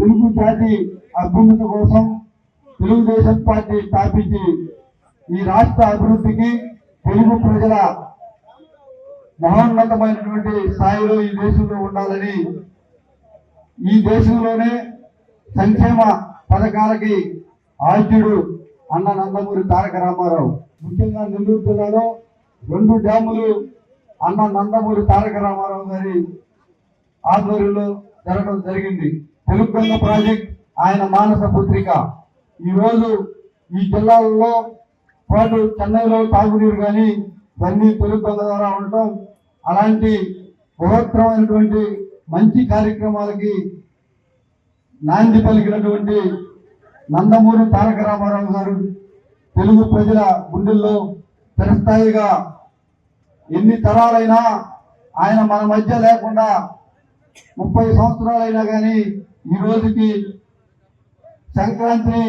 తెలుగు జాతి అభ్యున్నత కోసం తెలుగుదేశం పార్టీ స్థాపించి ఈ రాష్ట్ర అభివృద్ధికి తెలుగు ప్రజల మహోన్నతమైనటువంటి స్థాయిలో ఈ దేశంలో ఉండాలని ఈ దేశంలోనే సంక్షేమ పథకాలకి ఆద్యుడు అన్న నందమూరి తారక రామారావు. ముఖ్యంగా నెల్లూరు జిల్లాలో రెండు డ్యాములు అన్న నందమూరి తారక రామారావు గారి ఆధ్వర్యంలో జరగడం జరిగింది. తెలుగంగ ప్రాజెక్ట్ ఆయన మానస పుత్రిక. ఈ రోజు ఈ జిల్లాలో పాటు చెన్నైలో తాగునీరు కానీ ఇవన్నీ తెలుగు ద్వారా ఉండటం అలాంటి బృహత్తరమైనటువంటి మంచి కార్యక్రమాలకి నాంది పలికినటువంటి నందమూరి తారక రామారావు గారు తెలుగు ప్రజల గుండెల్లో చిరస్థాయిగా ఎన్ని తరాలైనా ఆయన మన మధ్య లేకుండా ముప్పై సంవత్సరాలైనా కానీ ఈ రోజుకి సంక్రాంతి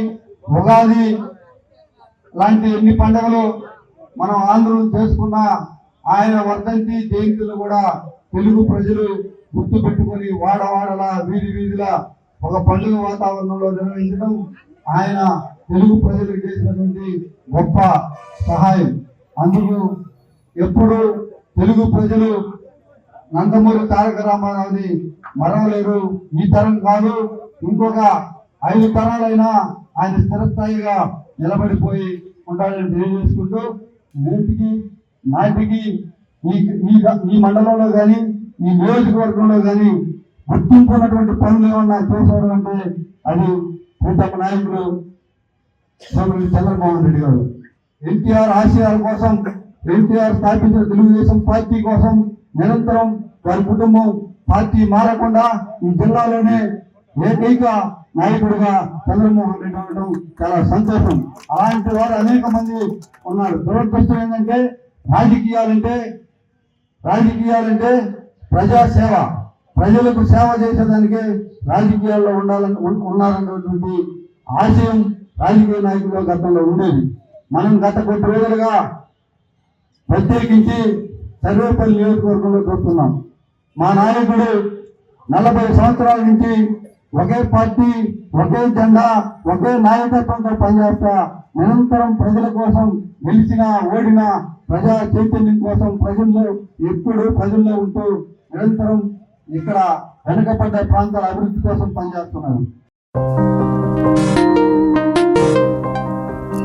ఉగాది లాంటి ఎన్ని పండుగలు మనం ఆంధ్రులు చేసుకున్న ఆయన వర్ధంతి జయంతులు కూడా తెలుగు ప్రజలు గుర్తు పెట్టుకొని వాడవాడలా వీధి వీధిలా ఒక పండుగ వాతావరణంలో నిర్వహించడం ఆయన తెలుగు ప్రజలకు చేసినటువంటి గొప్ప సహాయం. అందుకు ఎప్పుడు తెలుగు ప్రజలు నందమూరి తారక రామారావుని మరవలేరు. ఈ తరం కాదు ఇంకొక ఐదు తరాలైనా ఆయన స్థిరస్థాయిగా నిలబడిపోయి ఉండాలని తెలియజేసుకుంటూ నేటికి నాటికి ఈ ఈ ఈ మండలంలో కానీ ఈ నియోజకవర్గంలో కానీ గుర్తింపు ఉన్నటువంటి పనులు ఏమన్నా చేశారు అంటే అది ప్రీతమ నాయకుడు సోదరుడు చంద్రమోహన్ రెడ్డి గారు. ఎన్టీఆర్ ఆశయాల కోసం ఎన్టీఆర్ స్థాపించిన తెలుగుదేశం పార్టీ కోసం నిరంతరం వారి కుటుంబం పార్టీ మారకుండా ఈ జిల్లాలోనే ఏకైక నాయకుడిగా చంద్రమోహన్ రెడ్డి ఉండడం చాలా సంతోషం. అలాంటి వారు అనేక మంది ఉన్నారు. దురదృష్టం ఏంటంటే రాజకీయాలంటే రాజకీయాలంటే ప్రజాసేవ ప్రజలకు సేవ చేసేదానికే రాజకీయాల్లో ఉండాలని ఉన్నారన్నటువంటి ఆశయం రాజకీయ నాయకుల గతంలో ఉండేది. మనం గత కొద్ది రోజులుగా ప్రత్యేకించి సర్వేపల్లి నియోజకవర్గంలో చూస్తున్నాం. మా నాయకుడు నలభై సంవత్సరాల నుంచి ఒకే పార్టీ ఒకే జెండా ఒకే నాయకత్వంతో పనిచేస్తా నిరంతరం ప్రజల కోసం గెలిచిన ఓడిన ప్రజా చైతన్యం కోసం ప్రజల్లో ఎప్పుడు ప్రజల్లో ఉంటూ నిరంతరం ఇక్కడ వెనుకబడ్డ ప్రాంతాల అభివృద్ధి కోసం పనిచేస్తున్నారు